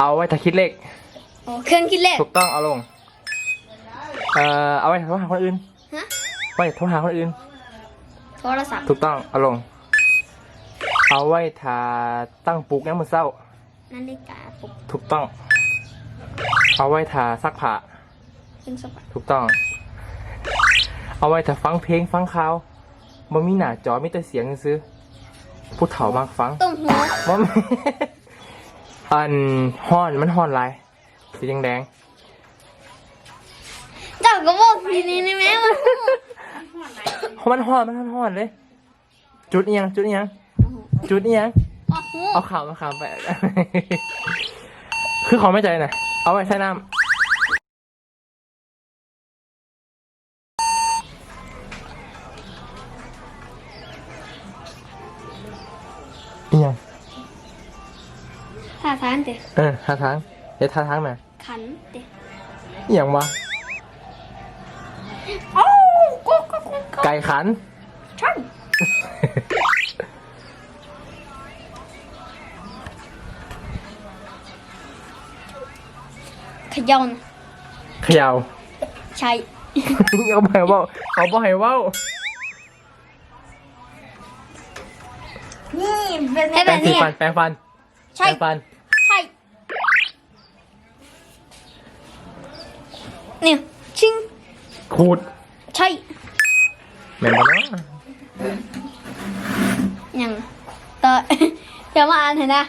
เอาไว้ถ้าคิดเลขโอ้เครื่องคิดเลขถูกต้องเอาลง เอ่อเอาไว้โทรหาคนอื่นฮะไว้โทรหาคนอื่น โทรศัพท์ถูกต้องเอาลง เอาไว้ถ้าตั้งปลุกยังมือเศร้า นาฬิกาปลุกถูกต้อง เอาไว้ถ้าซักผ้าเครื่องสปาถูกต้อง เอาไว้ถ้าฟังเพลงฟังข่าวมันมีหน้าจอมีแต่เสียงซื้อๆผู้เฒ่ามากฟัง ต้มหูมัน อันห้อนมันห้อนไรสีแดงเจ้าก็บอกทีนี้นะแม่มันหูๆเพราะมันห้อนมันห้อนเลย จุดเอียงจุดเอียงจุดเอียงอ๋อหูเอาขาวมาขาวไป คือขอไม่ใจหน่อยเอาไว้ใช้น้ำเอียง ท่าทางเตะเออท่าทางเดี๋ยวท่าทางมาขันเตะเอียงวะโอ้กุ๊กกุ๊กกุ๊กกุ๊กไก่ขัน ช่างเขย่านะเขยาวใช่เอาไปเว่าเอาไปให้เว่านี่เป็นให้แปแบรงบสีนี้ฟันแปรงฟันใช่แปรงฟัน เนี่ย ชิงขูดใช่แม่นบ่เนาะยังต่อเดี๋ยวมาอ่านเห็นนะ